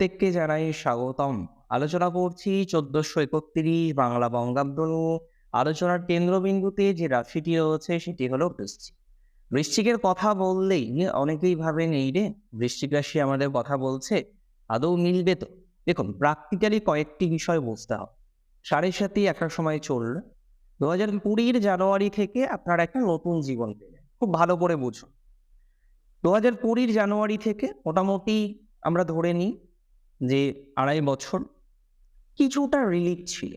প্রত্যেককে জানাই স্বাগতম। আলোচনা করছি চোদ্দশো একত্রিশ বাংলা বঙ্গাব্দ আলোচনার কেন্দ্রবিন্দুতে যে রাশিটি রয়েছে সেটি হলো বৃশ্চিক। বৃশ্চিকের কথা বললেই অনেকেই ভাবেন, এই রে, বৃশ্চিক রাশি আমাদের কথা বলছে, আদৌ মিলবে তো? দেখুন, প্র্যাকটিক্যালি কয়েকটি বিষয় বুঝতে হবে। সাড়ে সাতই একটা সময় চলল। দু হাজার কুড়ির জানুয়ারি থেকে আপনার একটা নতুন জীবন পেলেন। খুব ভালো করে বুঝুন। দু হাজার কুড়ির জানুয়ারি থেকে মোটামুটি আমরা ধরে নিই যে আড়াই বছর কিছুটা রিলিফ ছিল।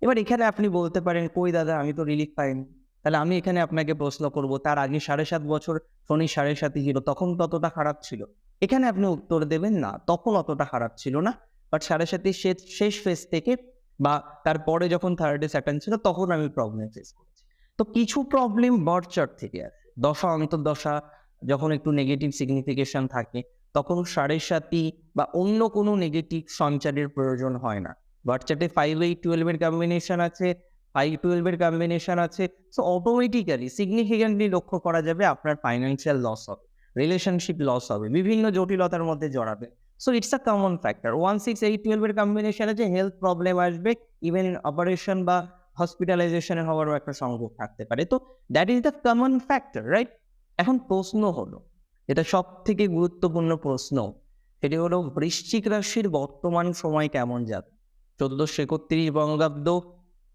এবার এখানে আপনি বলতে পারেন, কই দাদা, আমি তো রিলিফ পাইনি। তাহলে আমি এখানে আপনাকে প্রশ্ন করব, তার আগে সাড়ে সাত বছর শনি সাড়ে সাতই ছিল, তখন ততটা খারাপ ছিল? এখানে আপনি উত্তর দেবেন, না, তখন অতটা খারাপ ছিল না। বাট সাড়ে সাতের শেষ শেষ ফেজ থেকে বা তারপরে যখন থার্ডে স্যাটার্ন ছিল, তখন আমি প্রবলেম ফেস করেছি। তো কিছু প্রবলেম বর্ড চার্ট থেকে আসে। দশা, অন্তর্দশা, যখন একটু নেগেটিভ সিগনিফিকেশন থাকে তখন সাড়ে সাতই বা অন্য কোনো নেগেটিভ সঞ্চারের প্রয়োজন হয় না। বাচ্চাতে ফাইভ এইট টুয়েলভের কম্বিনেশন আছে ফাইভ টুয়েলভের কম্বিনেশন আছে। সো অটোমেটিক্যালি সিগনিফিকেন্টলি লক্ষ্য করা যাবে আপনার ফাইন্যান্সিয়াল লস হবে রিলেশনশিপ লস হবে, বিভিন্ন জটিলতার মধ্যে জড়াবে। So it's a common factor one six eight টুয়েলভের কম্বিনেশন আছে হেলথ প্রবলেম আসবে ইভেন অপারেশন বা হসপিটালাইজেশনের হওয়ারও একটা সম্ভব থাকতে পারে। তো that is the common factor right এখন প্রশ্ন হলো এটা সব থেকে গুরুত্বপূর্ণ প্রশ্ন। সেটি হলো, বৃশ্চিক রাশির বর্তমান সময় কেমন যাবে? চোদ্দশো একত্রিশ, বঙ্গাব্দ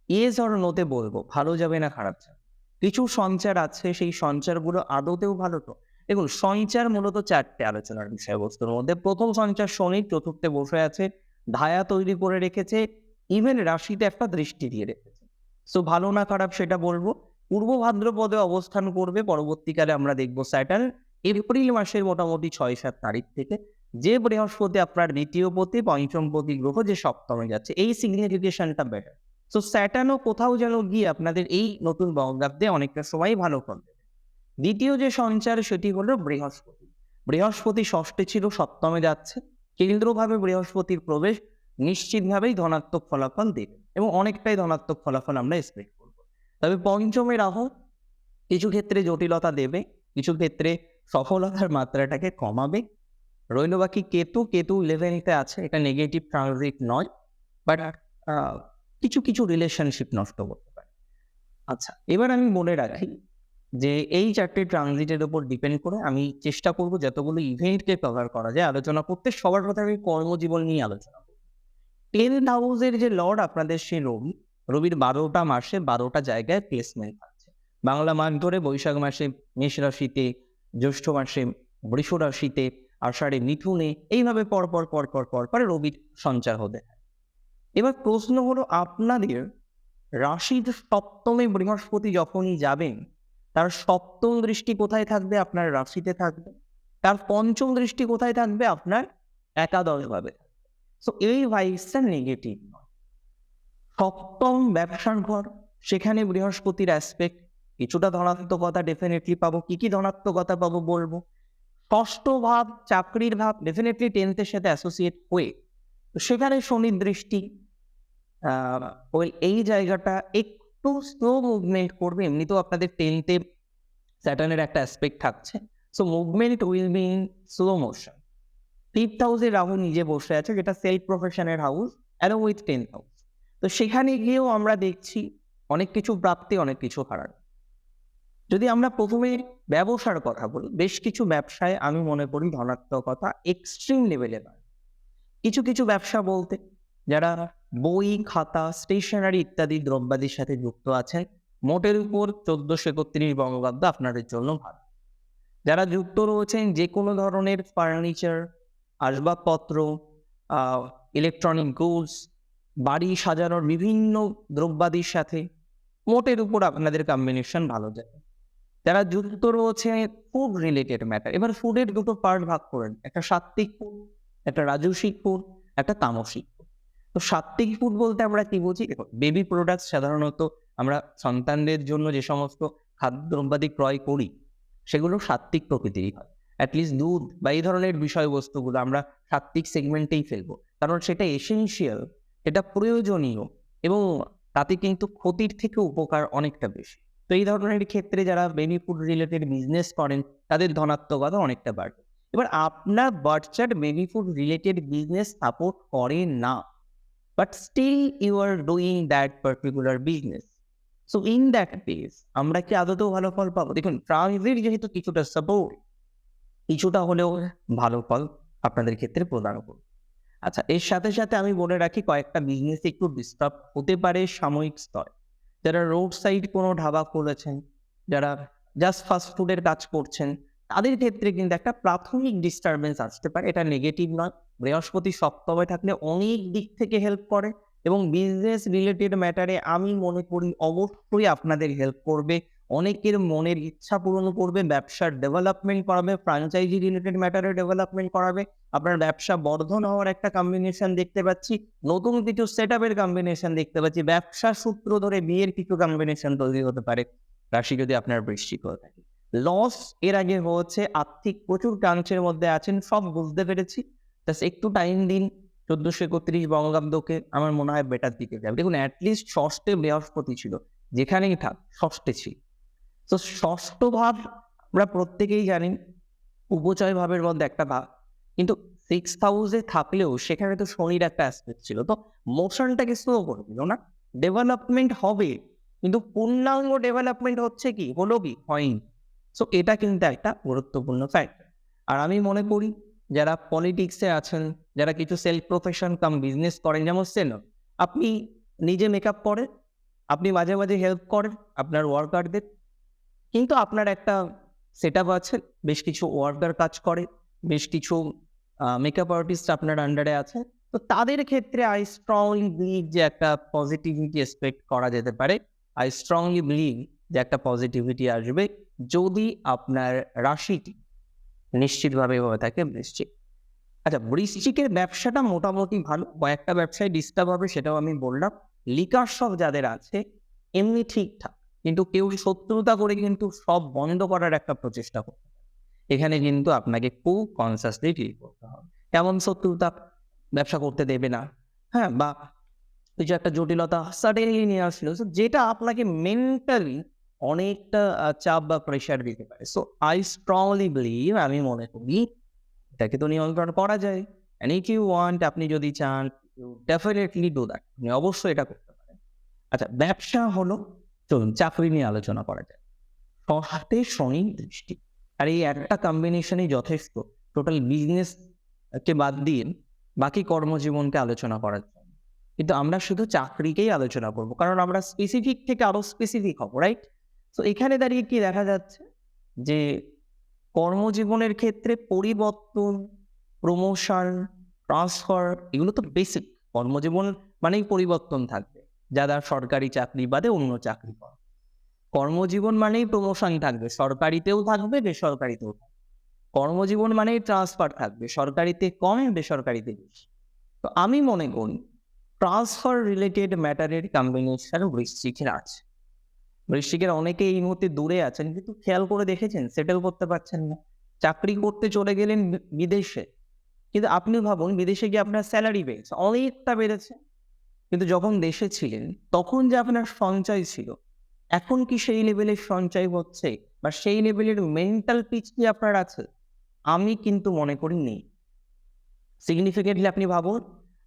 এজ অর নোতে বলব, ভালো যাবে না খারাপ যাবে? কিছু সঞ্চার আছে, সেই সঞ্চারগুলো আদতেও ভালো তো। দেখুন, সঞ্চার মূলত চারটে আলোচনার বিষয়বস্তুর মধ্যে। প্রথম সঞ্চার শনি, চতুর্থে বসে আছে, ধায়া তৈরি করে রেখেছে ইভেন রাশিতে একটা দৃষ্টি দিয়ে রেখেছে। সো ভালো না খারাপ সেটা বলব। পূর্ব ভাদ্রপদে অবস্থান করবে, পরবর্তীকালে আমরা দেখব স্যাটার্ন এপ্রিল মাসের মোটামুটি ছয় সাত তারিখ থেকে যে বৃহস্পতি আপনার দ্বিতীয় পতি পঞ্চম পতি গ্রহ যে সপ্তমে যাচ্ছে, এই সিগনিফিকেশনটা বেটার সো স্যাটানো কোথাও যেন গিয়ে আপনাদের এই নতুন বঙ্গাব্দে অনেকটা সময় ভালো করবে দ্বিতীয় যে সঞ্চার, সেটি হলো বৃহস্পতি। বৃহস্পতি ষষ্ঠে ছিল, সপ্তমে যাচ্ছে। কেন্দ্রভাবে বৃহস্পতির প্রবেশ নিশ্চিতভাবেই ধনাত্মক ফলাফল দেবে এবং অনেকটাই ধনাত্মক ফলাফল আমরা এক্সপেক্ট করব। তবে পঞ্চমে রাহু কিছু ক্ষেত্রে জটিলতা দেবে, কিছু ক্ষেত্রে সফলতার মাত্রাটাকে কমাবে। রইল বাকি কেতু কেতু ইলেভেনতে আছে, এটা নেগেটিভ ট্রানজিট নয় বাট কিছু কিছু রিলেশনশিপ নষ্ট করতে পারে। আচ্ছা এবার আমি মনে রাখি যে এই চারটে ট্রানজিটের উপর ডিপেন্ড করে আমি চেষ্টা করব যতগুলো ইভেন্টকে কভার করা যায়, আলোচনা করতে। সবার কথা আমি কর্মজীবন নিয়ে আলোচনা করব। টেন হাউসের যে লর্ড, আপনাদের সেই রবি। রবির বারোটা মাসে বারোটা জায়গায় প্লেসমেন্ট থাকছে। বাংলা মাস ধরে বৈশাখ মাসে মেষ রাশিতে জ্যৈষ্ঠ মাসে বৃষ রাশিতে আষাঢ়ে মিথুনে এইভাবে পর পর পর পর পর পর রবির সঞ্চার হতে এবার প্রশ্ন হলো আপনাদের রাশির সপ্তমে বৃহস্পতি যখনই যাবেন, তার সপ্তম দৃষ্টি কোথায় থাকবে? আপনার রাশিতে থাকবে। তার পঞ্চম দৃষ্টি কোথায় থাকবে? আপনার একাদশ ভাবে। সো এই ভাইসটা নেগেটিভ সপ্তম ব্যবসার ঘর, সেখানে বৃহস্পতির অ্যাসপেক্ট কিছুটা ধনাত্মকতা ডেফিনেটলি পাবো, কি কি ধনাত্মকতা পাবো বলব? ষষ্ঠ ভাব, চাকরির ভাব ডেফিনেটলি টেন্থের সাথে অ্যাসোসিয়েট হয়ে। তো সেখানে শনির দৃষ্টি ওই, এই জায়গাটা একটু স্লো মুভমেন্ট করবে, এমনিতেও আপনাদের টেন্থে স্যাটার্নের একটা অ্যাসপেক্ট থাকছে। So movement will be in slow motion fifth হাউসে রাহু নিজে বসে আছে, যেটা self প্রফেশনের house along with tenth house তো সেখানে গিয়েও আমরা দেখছি, অনেক কিছু প্রাপ্তি, অনেক কিছু হারার। যদি আমরা প্রথমে ব্যবসার কথা বলি, বেশ কিছু ব্যবসায় আমি মনে করি ধনাত্মকতা এক্সট্রিম লেভেলে নয় কিছু কিছু ব্যবসা বলতে, যারা বই, খাতা স্টেশনারি ইত্যাদি দ্রব্যাদির সাথে যুক্ত আছে, মোটের উপর চোদ্দশো একত্রিশ বঙ্গাব্দ আপনাদের জন্য ভালো। যারা যুক্ত রয়েছেন যে কোনো ধরনের ফার্নিচার আসবাবপত্র ইলেকট্রনিক গুডস বাড়ি সাজানোর বিভিন্ন দ্রব্যাদির সাথে, মোটের উপর আপনাদের কম্বিনেশন ভালো যাবে। যারা যুক্ত রয়েছে ফুড রিলেটেড ম্যাটার এবার ফুডের দুটো পার্ট ভাগ করেন। একটা সাত্ত্বিক ফুড একটা রাজস্বিক ফুড একটা তামসিক তো সাত্ত্বিক ফুড বলতে আমরা কি বুঝি? বেবি প্রোডাক্ট সাধারণত আমরা সন্তানদের জন্য যে সমস্ত খাদ্য দ্রব্যাদি ক্রয় করি, সেগুলো সাত্ত্বিক প্রকৃতিরই হয়। অ্যাটলিস্ট দুধ বা এই ধরনের বিষয়বস্তুগুলো আমরা সাত্ত্বিক সেগমেন্টেই ফেলব। কারণ সেটা এসেন্সিয়াল এটা প্রয়োজনীয় এবং তাতে কিন্তু ক্ষতির থেকে উপকার অনেকটা বেশি। তো এই ধরনের ক্ষেত্রে যারা ফুড রিলেটেড বিজনেস করেন, তাদের ধনাত্মকতা অনেকটা বাড়বে এবার আপনার বাচ্চার baby food related business support করে না but still you are doing that particular business so in that case আমরা কি আদতেও ভালো ফল পাবো? দেখুন ট্রানজিট যেহেতু কিছুটা সাপোর্ট কিছুটা হলেও ভালো ফল আপনাদের ক্ষেত্রে প্রদান করবে। আচ্ছা এর সাথে সাথে আমি বলে রাখি, কয়েকটা বিজনেস একটু ডিস্টার্ব হতে পারে সাময়িক স্তরে। যারা রোড সাইড কোনো ঢাবা খুলেছেন, যারা জাস্ট ফাস্ট ফুডের কাজ করছেন, তাদের ক্ষেত্রে কিন্তু একটা প্রাথমিক ডিস্টারবেন্স আসতে পারে। এটা নেগেটিভ নয়। বৃহস্পতি সপ্তমে থাকলে অনেক দিক থেকে হেল্প করে এবং বিজনেস রিলেটেড ম্যাটারে আমি মনে করি অবশ্যই আপনাদের হেল্প করবে। অনেকের মনের ইচ্ছা পূরণ করবে, ব্যবসার ডেভেলপমেন্ট করাবে ফ্রাঞ্চাইজি রিলেটেড ম্যাটারে ডেভেলপমেন্ট করাবে। আপনার ব্যবসা বর্ধন হওয়ার একটা কম্বিনেশন দেখতে পাচ্ছি, নতুন কিছু সেট আপের কম্বিনেশন দেখতে পাচ্ছি, ব্যবসা সূত্র ধরে বিয়ের কিছু কম্বিনেশন তৈরি হতে পারে, রাশি যদি আপনার বৃশ্চিক হয়ে থাকে। লস এর আগে হচ্ছে আর্থিক প্রচুর টাঞ্চের মধ্যে আছেন, সব বুঝতে পেরেছি। জাস্ট একটু টাইম দিন, চোদ্দশো একত্রিশ বঙ্গাব্দকে আমার মনে হয় বেটার দিকে যাবে। দেখুন অ্যাটলিস্ট ষষ্ঠে বৃহস্পতি ছিল, যেখানেই থাক, ষষ্ঠে ছিল। তো ষষ্ঠ ভাব আমরা প্রত্যেকেই জানি, উপচয় ভাবের মধ্যে একটা ভাব। কিন্তু সিক্স হাউসে থাকলেও সেখানে তো শনির একটা অ্যাসপেক্ট ছিল। তো মোশনটাকে স্লো করে দিল না। ডেভেলপমেন্ট হবে, কিন্তু পূর্ণাঙ্গ ডেভেলপমেন্ট হচ্ছে কি? হলো কি? হয়নি। সো এটা কিন্তু একটা গুরুত্বপূর্ণ ফ্যাক্টর আর আমি মনে করি, যারা পলিটিক্সে আছেন, যারা কিছু সেলফ প্রফেশন কাম বিজনেস করেন, যেমন সেলর আপনি নিজে মেকআপ করেন, আপনি মাঝে মাঝে হেল্প করেন, আপনার ওয়ার্কারদের কিন্তু আপনার একটা সেট আপ আছে, বেশ কিছু ওয়ার্কার কাজ করে, বেশ কিছু মেকআপ আর্টিস্ট আপনার আন্ডারে আছে। তো তাদের ক্ষেত্রে আই স্ট্রংলি বিলিভ যে একটা পজিটিভিটি এক্সপেক্ট করা যেতে পারে। আই স্ট্রংলি বিলিভ যে একটা পজিটিভিটি আসবে যদি আপনার রাশিটি নিশ্চিতভাবে হয়ে থাকে, বৃশ্চিক। আচ্ছা বৃশ্চিকের ব্যবসাটা মোটামুটি ভালো। কয়েকটা ব্যবসায় ডিস্টার্ব হবে, সেটাও আমি বললাম। লিকার সব যাদের আছে, এমনি ঠিকঠাক। কিন্তু কেউ শত্রুতা করে কিন্তু সব বন্ধ করার একটা প্রচেষ্টা করতে এখানে কিন্তু আপনাকে খুব কনসাসলি ডিল করতে হবে। কেমন শত্রুতা? ব্যবসা করতে দেবে না। হ্যাঁ বা কিছু একটা জটিলতা সাডেনলি নিয়ে আসলো। যেটা আপনাকে মেন্টালি অনেকটা চাপ বা প্রেশার দিতে পারে। সো আই স্ট্রংলি বিলিভ আমি মনে করি, এটাকে তো নিয়ন্ত্রণ করা যায়। অ্যান্ড ইফ ইউ ওয়ান্ট আপনি যদি চান ডেফিনেটলি ডু দ্যাট আপনি অবশ্যই এটা করতে পারেন। আচ্ছা ব্যবসা হলো চলুন চাকরি নিয়ে আলোচনা করা যায় হাতে শনি দৃষ্টি। আর এই একটা কম্বিনেশনই যথেষ্ট। টোটাল বিজনেস কে বাদ দিয়ে বাকি কর্মজীবনকে আলোচনা করার জন্য। কিন্তু আমরা শুধু চাকরিকেই আলোচনা করব, কারণ আমরা স্পেসিফিক থেকে আরও স্পেসিফিক হব রাইট তো এখানে দাঁড়িয়ে কি দেখা যাচ্ছে? যে কর্মজীবনের ক্ষেত্রে পরিবর্তন প্রমোশন ট্রান্সফার এগুলো তো বেসিক কর্মজীবন মানেই পরিবর্তন থাকবে। যারা সরকারি চাকরি বাদে অন্য চাকরি করে কর্মজীবন মানেই প্রমোশন থাকবে, সরকারিতেও থাকবে, বেসরকারিতেও কর্মজীবন মানেই ট্রান্সফার থাকবে, সরকারিতে কম, বেসরকারিতে বেশি। তো আমি মনে করি ট্রান্সফার রিলেটেড ম্যাটারের কম্বিনেশন বৃশ্চিকের আছে। বৃশ্চিকের অনেকে এই মুহূর্তে দূরে আছেন, কিন্তু খেয়াল করে দেখেছেন সেটেল করতে পারছেন না। চাকরি করতে চলে গেলেন বিদেশে। কিন্তু আপনি ভাবুন, বিদেশে গিয়ে আপনার স্যালারি বেড়েছে, অনেকটা বেড়েছে। কিন্তু যখন দেশে ছিলেন, তখন যে আপনার সঞ্চয় ছিল, এখন কি সেই লেভেলের সঞ্চয় হচ্ছে বা সেই লেভেলের মেন্টাল পিচ কি আপনার আছে? আমি কিন্তু মনে করি নেই সিগনিফিকেন্টলি আপনি ভাবুন,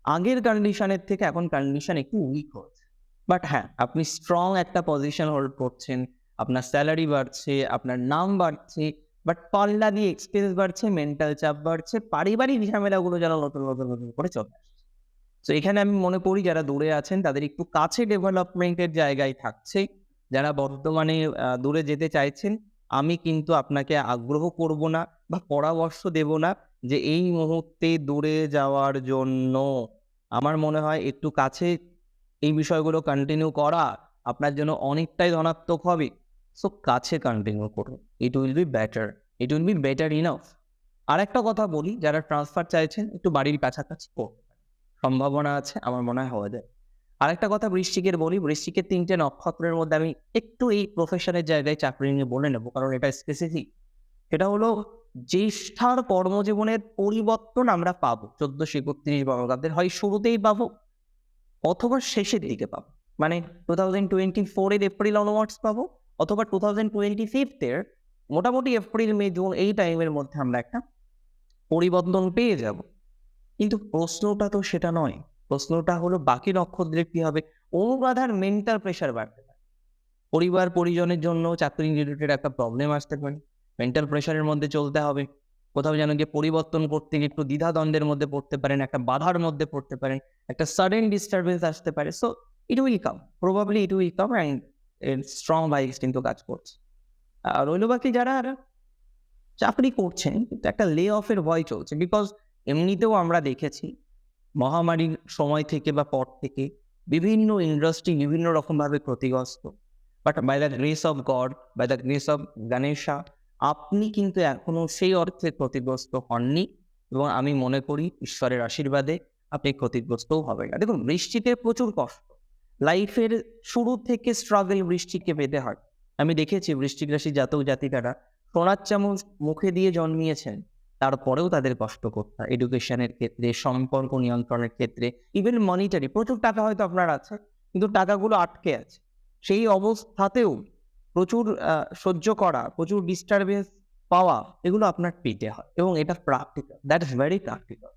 আগের কন্ডিশনের থেকে এখন কন্ডিশন একটু উইক হচ্ছে। বাট হ্যাঁ আপনি স্ট্রং একটা পজিশন হোল্ড করছেন, আপনার স্যালারি বাড়ছে, আপনার নাম বাড়ছে বাট পাল্লা দিয়ে এক্সপিরিয়েন্স বাড়ছে মেন্টাল চাপ বাড়ছে, পারিবারিক ঝামেলাগুলো যেন নতুন নতুন নতুন করে চলে আসছে তো এখানে আমি মনে করি যারা দূরে আছেন, তাদের একটু কাছে ডেভেলপমেন্টের জায়গায় থাকছে। যারা বর্তমানে দূরে যেতে চাইছেন, আমি কিন্তু আপনাকে আগ্রহ করব না বা পরামর্শ দেব না যে এই মুহূর্তে দূরে যাওয়ার জন্য। আমার মনে হয় একটু কাছে এই বিষয়গুলো কন্টিনিউ করা আপনার জন্য অনেকটাই ধনাত্মক হবে। সো কাছে কন্টিনিউ করুন। It will be better it will be better enough আর একটা কথা বলি, যারা ট্রান্সফার চাইছেন, একটু বাড়ির কাছাকাছি করতে পারেন সম্ভাবনা আছে, আমার মনে হয় হওয়া যায়। আরেকটা কথা বৃশ্চিকের বলি, বৃশ্চিকের তিনটে নক্ষত্রের মধ্যে আমি একটু এই প্রফেশনের জায়গায় চাকরি নিয়ে বলে নেব, কারণ এটা স্পেসিফিক সেটা হলো জ্যেষ্ঠার কর্মজীবনের পরিবর্তন আমরা পাবো, চোদ্দশো একত্রিশ বঙ্গাব্দের হয় শুরুতেই পাবো, অথবা শেষের দিকে পাবো। মানে টু থাউজেন্ড টোয়েন্টি ফোরের এপ্রিল অনওয়ার্ডস পাবো, অথবা টু থাউজেন্ড টোয়েন্টি ফিফথের মোটামুটি এপ্রিল মে জুন এই টাইমের মধ্যে আমরা একটা পরিবর্তন পেয়ে যাব। কিন্তু প্রশ্নটা তো সেটা নয়। প্রশ্নটা হলো বাকি নক্ষত্রের কি হবে? অনুবাধার মেন্টাল প্রেশার বাড়তে পারে। পরিবার পরিজনের জন্য চাকরি রিলেটেড একটা প্রবলেম আসতে পারে। মেন্টাল প্রেশারের মধ্যে চলতে হবে। কোথাও যেন যে পরিবর্তন করতে গিয়ে একটু দ্বিধাদ্বন্দ্বের মধ্যে পড়তে পারেন, একটা বাধার মধ্যে পড়তে পারেন, একটা সাডেন ডিস্টারবেন্স আসতে পারে। So it will come probably it will come and strong vibes কিন্তু কাজ করছে। আর রইল বাকি যারা চাকরি করছেন, কিন্তু একটা লে অফের ভয় চলছে। বিকজ এমনিতেও আমরা দেখেছি মহামারীর সময় থেকে বা পর থেকে বিভিন্ন ইন্ডাস্ট্রি বিভিন্ন রকমভাবে ক্ষতিগ্রস্ত। But by the grace of God by the grace of Ganesha আপনি কিন্তু এখনও সেই অর্থে ক্ষতিগ্রস্ত হননি এবং আমি মনে করি ঈশ্বরের আশীর্বাদে আপনি ক্ষতিগ্রস্তও হবে না দেখুন, বৃষ্টিতে প্রচুর কষ্ট। লাইফের শুরু থেকে স্ট্রাগল বৃষ্টিকে পেতে হয়। আমি দেখেছি বৃষ্টিক রাশি জাতক জাতিকারা সোনার চামচ মুখে দিয়ে জন্মিয়েছেন। তারপরেও তাদের কষ্ট করতে এডুকেশনের ক্ষেত্রে, সম্পর্ক নিয়ন্ত্রণের ক্ষেত্রে ইভেন মনিটারি প্রচুর টাকা হয়তো আপনার আছে, কিন্তু টাকাগুলো আটকে আছে। সেই অবস্থাতেও প্রচুর সহ্য করা, প্রচুর ডিস্টারবেন্স পাওয়া, এগুলো আপনার পেতে হয় এবং এটা practical that is very practical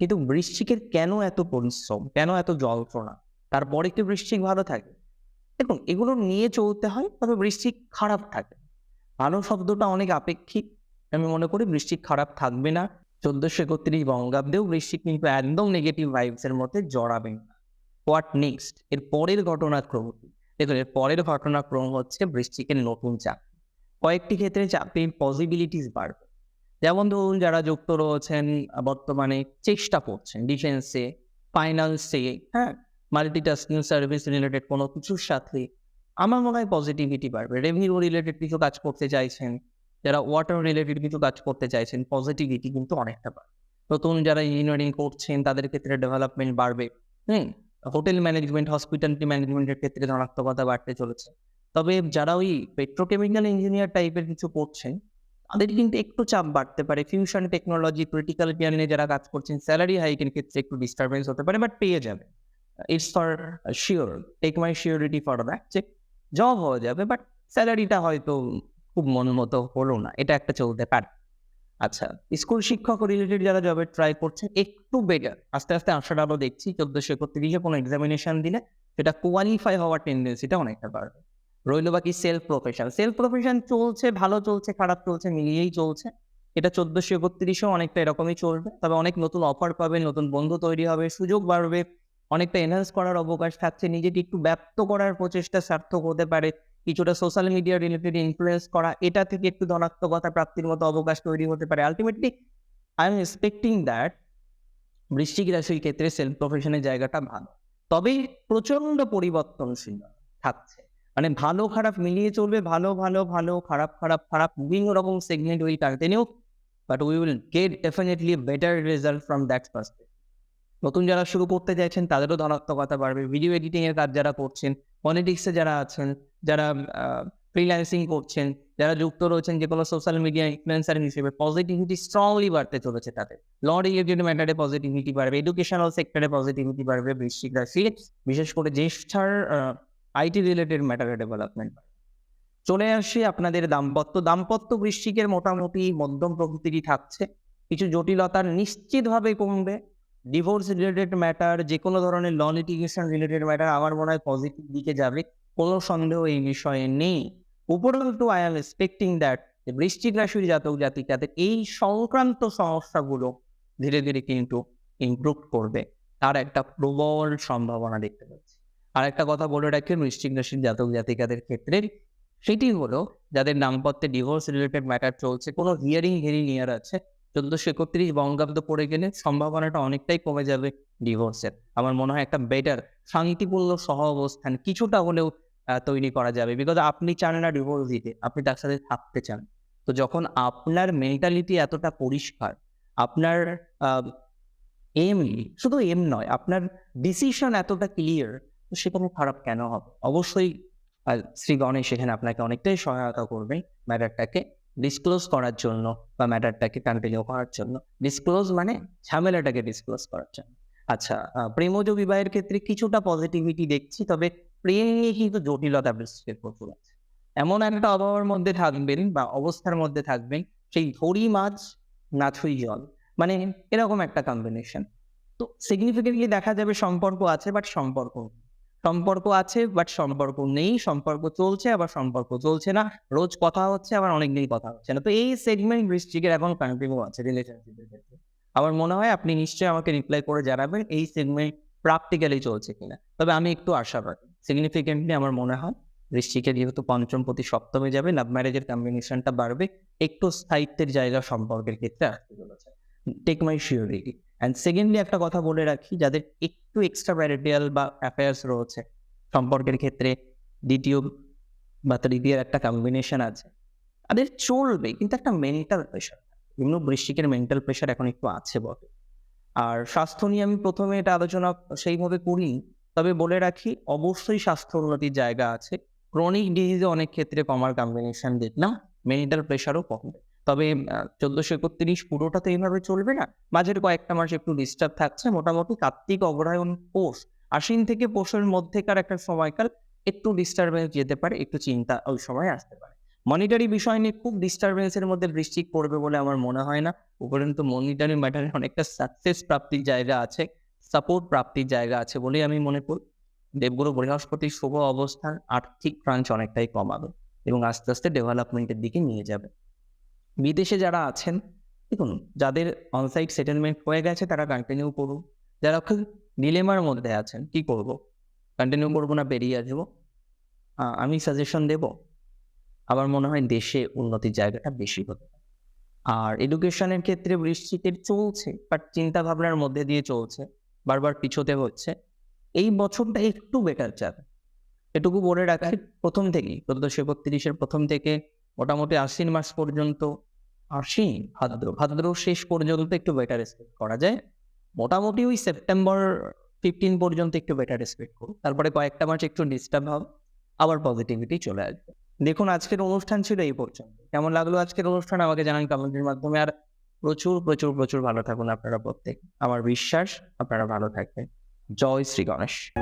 কিন্তু বৃশ্চিকের কেন এত পরিশ্রম, কেন এত যন্ত্রণা? তারপরে কি বৃশ্চিক ভালো থাকে। দেখুন, এগুলো নিয়ে চলতে হয়, তবে বৃশ্চিক খারাপ থাকে। ভালো শব্দটা অনেক আপেক্ষিক। আমি মনে করি বৃশ্চিক খারাপ থাকবে না। চোদ্দশো একত্রিশ বঙ্গাব্দেও বৃশ্চিক কিন্তু একদম নেগেটিভ ভাইবস এর মধ্যে জড়াবে না। হোয়াট নেক্সট এর পরের ঘটনাক্রম। দেখুন, এর পরের ঘটনাক্রম হচ্ছে বৃশ্চিকের নতুন চাকরি কয়েকটি ক্ষেত্রে চাকরির পসিবিলিটিস বাড়বে। যেমন ধরুন, যারা যুক্ত রয়েছেন, বর্তমানে চেষ্টা করছেন ডিফেন্সে ফাইন্যান্সে হ্যাঁ মাল্টিটাস্কিং সার্ভিস রিলেটেড কোনো কিছুর সাথে। আমার মনে হয় পজিটিভিটি বাড়বে। রেভিনিউ রিলেটেড কিছু কাজ করতে চাইছেন যারা ওয়াটার রিলেটেড কিছু কাজ করতে চাইছেন পজিটিভিটি কিন্তু অনেকটা বাড়বে নতুন যারা ইঞ্জিনিয়ারিং করছেন, তাদের ক্ষেত্রে ডেভেলপমেন্ট বাড়বে। হুম? হোটেল ম্যানেজমেন্ট হসপিটালিটি ম্যানেজমেন্টের ক্ষেত্রে ধনাত্মকতা বাড়তে চলেছে। তবে যারা ওই পেট্রোকেমিক্যাল ইঞ্জিনিয়ার টাইপের কিছু করছেন, তাদের কিন্তু একটু চাপ বাড়তে পারে। ফিউশন টেকনোলজি ক্রিটিক্যাল কেয়ার নিয়ে যারা কাজ করছেন স্যালারি হাইকের ক্ষেত্রে একটু ডিস্টারবেন্স হতে পারে বাট পেয়ে যাবে। It's for sure take my surety for that যে জব হয়ে যাবে বাট স্যালারিটা হয়তো খুব মন মতো হলো না। এটা একটা চলতে পারে। আচ্ছা স্কুল শিক্ষক রিলেটেড যারা জবের ট্রাই করছেন একটু বেটার আস্তে আস্তে আশাটা আরও দেখছি, চোদ্দশো একত্রিশে কোনো এক্সামিনেশন দিলে সেটা কোয়ালিফাই হওয়ার টেন্ডেন্সিটা অনেকটা বাড়বে। রইল বাকি সেলফ প্রফেশন সেলফ প্রফেশন চলছে, ভালো চলছে, খারাপ চলছে, মিলিয়েই চলছে। এটা চোদ্দশো একত্রিশেও অনেকটা এরকমই চলবে। তবে অনেক নতুন অফার পাবে, নতুন বন্ধু তৈরি হবে, সুযোগ বাড়বে, অনেকটা এনহান্স করার অবকাশ থাকছে। নিজেকে একটু ব্যক্ত করার প্রচেষ্টা সার্থক হতে পারে। কিছুটা সোশ্যাল মিডিয়া রিলেটেড ইনফ্লুয়েন্স করা, এটা থেকে একটু ধনাত্মকতা প্রাপ্তির মতো অবকাশ তৈরি হতে পারে। Ultimately I am expecting that বৃশ্চিক রাশির ক্ষেত্রে সেলফ প্রফেশনের জায়গাটা ভালো। তবে প্রচণ্ড পরিবর্তনশীল থাকছে। মানে ভালো খারাপ মিলিয়ে চলবে, ভালো ভালো ভালো, খারাপ খারাপ খারাপ, বিভিন্ন রকম segment will continue but we will get definitely better result from that perspective নতুন যারা শুরু করতে চাইছেন, তাদেরও ধনাত্মকতা বাড়বে। ভিডিও এডিটিং এর কাজ যারা করছেন পলিটিক্সে যারা আছেন, যারা ফ্রিল্যান্সিং করছেন, যারা যুক্ত রয়েছেন, যে কোনো সোশ্যাল মিডিয়া ইনফ্লুয়েন্সার হিসেবে পজিটিভিটি স্ট্রংলি বাড়তে চলেছে তাদের। ল রিলেটেড ম্যাটারে পজিটিভিটি বাড়বে এডুকেশনাল সেক্টরে পজিটিভিটি বাড়বে, বৃশ্চিক রাশি, বিশেষ করে জ্যেষ্ঠার আইটি রিলেটেড ম্যাটারে ডেভেলপমেন্ট চলে আসি আপনাদের দাম্পত্য। দাম্পত্য বৃশ্চিকের মোটামুটি মধ্যম প্রকৃতিরই থাকছে। কিছু জটিলতার নিশ্চিতভাবে কমবে। ডিভোর্স রিলেটেড ম্যাটার যে কোনো ধরনের ল লিটিগেশন রিলেটেড ম্যাটার আমার মনে হয় পজিটিভ দিকে যাবে, কোনো সন্দেহ এই বিষয়ে নেই। উপরন্তু আই এম এক্সপেক্টিং দ্যাট বৃশ্চিক রাশির জাতক জাতি জাতিকাদের এই সংক্রান্ত সমস্যাগুলো ধীরে ধীরে কিন্তু ইমপ্রুভ করবে। তার একটা প্রবল সম্ভাবনা দেখতে পাচ্ছি। আর একটা কথা বলে রাখি বৃশ্চিক রাশির জাতক জাতিকাদের ক্ষেত্রে সেটি হলো, যাদের নামপত্রে ডিভোর্স রিলেটেড ম্যাটার চলছে, কোনো হিয়ারিং হেরিং ইয়ার আছে চোদ্দশো একত্রিশ বঙ্গাব্দ পড়ে গেলে সম্ভাবনাটা অনেকটাই কমে যাবে ডিভোর্সের আমার মনে হয় একটা বেটার শান্তিপূর্ণ সহ অবস্থান কিছুটা হলেও তৈরি করা যাবে। বিকজ আপনি চান না ডিভোর্স দিতে, আপনি তার সাথে থাকতে চান। তো যখন আপনার মেন্টালিটি এতটা পরিষ্কার, আপনার এম শুধু এম নয়, আপনার ডিসিশন এতটা ক্লিয়ার তো সেখানে খারাপ কেন হবে? অবশ্যই শ্রী গণেশ এখানে আপনাকে অনেকটাই সহায়তা করবে ম্যাটারটাকে ডিসক্লোজ করার জন্য বা ম্যাটারটাকে কন্টিনিউ করার জন্য। ডিসক্লোজ মানে ঝামেলাটাকে ডিসক্লোজ করার জন্য। আচ্ছা প্রেমজ বিবাহের ক্ষেত্রে কিছুটা পজিটিভিটি দেখছি, তবে প্রেম নিয়ে কিন্তু জটিলতা বৃষ্টির প্রচুর আছে এমন একটা অভাবের মধ্যে থাকবেন বা অবস্থার মধ্যে থাকবেন, সেই ধরি মাছ না ছুঁই জল। মানে এরকম একটা কম্বিনেশন তো সিগনিফিকেন্টলি দেখা যাবে সম্পর্ক আছে বাট সম্পর্ক নেই। সম্পর্ক আছে বাট সম্পর্ক নেই, সম্পর্ক চলছে, আবার সম্পর্ক চলছে না। রোজ কথা হচ্ছে, আবার অনেক অনেকদিন কথা হচ্ছে না। তো এই সেগমেন্ট বৃষ্টিকের এখন কন্টিনিউ আছে রিলেশনশিপের আমার মনে হয় আপনি নিশ্চয়ই আমাকে রিপ্লাই করে জানাবেন এই সেগমেন্ট প্র্যাকটিক্যালি চলছে কিনা। তবে আমি একটু আশা আশাবাদী। সিগনিফিকেন্টলি আমার মনে হয় বৃষ্টিকে যেহেতু পঞ্চম প্রতি সপ্তমে যাবে লাভ ম্যারেজের কম্বিনেশনটা বাড়বে, একটু স্থায়িত্বের জায়গা সম্পর্কের ক্ষেত্রে আসতে চলেছে। Take my surety and secondly একটা কথা বলে রাখি, যাদের একটু এক্সট্রা ম্যারিটাল বা অ্যাফেয়ার্স রয়েছে, সম্পর্কের ক্ষেত্রে দ্বিতীয় বা তৃতীয় একটা কম্বিনেশন আছে, তাদের চলবে, কিন্তু একটা মেন্টাল প্রেশার বিভিন্ন বৃশ্চিকের মেন্টাল প্রেশার এখন একটু আছে বটে। আর স্বাস্থ্য নিয়ে আমি প্রথমে এটা আলোচনা সেইভাবে করি তবে বলে রাখি, অবশ্যই স্বাস্থ্য উন্নতির জায়গা আছে। ক্রনিক ডিজিজে অনেক ক্ষেত্রে কমার কম্বিনেশন দেখলাম মেন্টাল প্রেশারও কমবে। তবে চোদ্দশো একত্রিশ পুরোটা তো এইভাবে চলবে না। মাঝের কয়েকটা মাস একটু ডিস্টার্ব থাকছে। মোটামুটি কার্তিক অগ্রহায়ণ পোষ, আশ্বিন থেকে পোষের মধ্যেকার একটা সময়কাল একটু ডিস্টারবেন্স যেতে পারে, একটু চিন্তা ওই সময় আসতে পারে। মনিটারি বিষয় নিয়ে খুব ডিস্টারবেন্সের মধ্যে বৃষ্টি পড়বে বলে আমার মনে হয় না। উপরন্তু মনিটারি ম্যাটারে অনেকটা সাকসেস প্রাপ্তির জায়গা আছে সাপোর্ট প্রাপ্তির জায়গা আছে বলেই আমি মনে করি। দেবগুরু বৃহস্পতির শুভ অবস্থান আর্থিক ক্রাঞ্চ অনেকটাই কমাবে এবং আস্তে আস্তে ডেভেলপমেন্টের দিকে নিয়ে যাবে। বিদেশে যারা আছেন দেখুন যাদের অনসাইট সেটেলমেন্ট হয়ে গেছে তারা কন্টিনিউ করুন। যারা খুব ডিলেমার মধ্যে আছেন কি করব? কন্টিনিউ করব না বেরিয়ে আহ, আমি সাজেশন দেব আমার মনে হয় দেশে উন্নতির জায়গাটা বেশি হতে আর এডুকেশনের ক্ষেত্রে বৃষ্টিকের চলছে বাট চিন্তা ভাবনার মধ্যে দিয়ে চলছে বারবার পিছোতে হচ্ছে। এই বছরটা একটু বেটার যাবে এটুকু বলে রাখা প্রথম থেকেই চোদ্দশো একত্রিশের প্রথম থেকে মোটামুটি আশ্বিন মাস পর্যন্ত আশ্বিন ভাদ্র ভাদ্র শেষ পর্যন্ত একটু বেটার এক্সপেক্ট করা যায়। মোটামুটি ওই সেপ্টেম্বর ফিফটিন পর্যন্ত একটু বেটার এক্সপেক্ট করুন। তারপরে কয়েকটা মাস একটু ডিস্টার্ব হবে আবার পজিটিভিটি চলে আসবে। দেখুন, আজকের অনুষ্ঠান ছিল এই পর্যন্ত। কেমন লাগল আজকের অনুষ্ঠান? আমাকে জানান কমেন্টের মাধ্যমে। আর প্রচুর প্রচুর প্রচুর ভালো থাকুন আপনারা প্রত্যেক। আমার বিশ্বাস, আপনারা ভালো থাকবেন। জয় শ্রী গণেশ।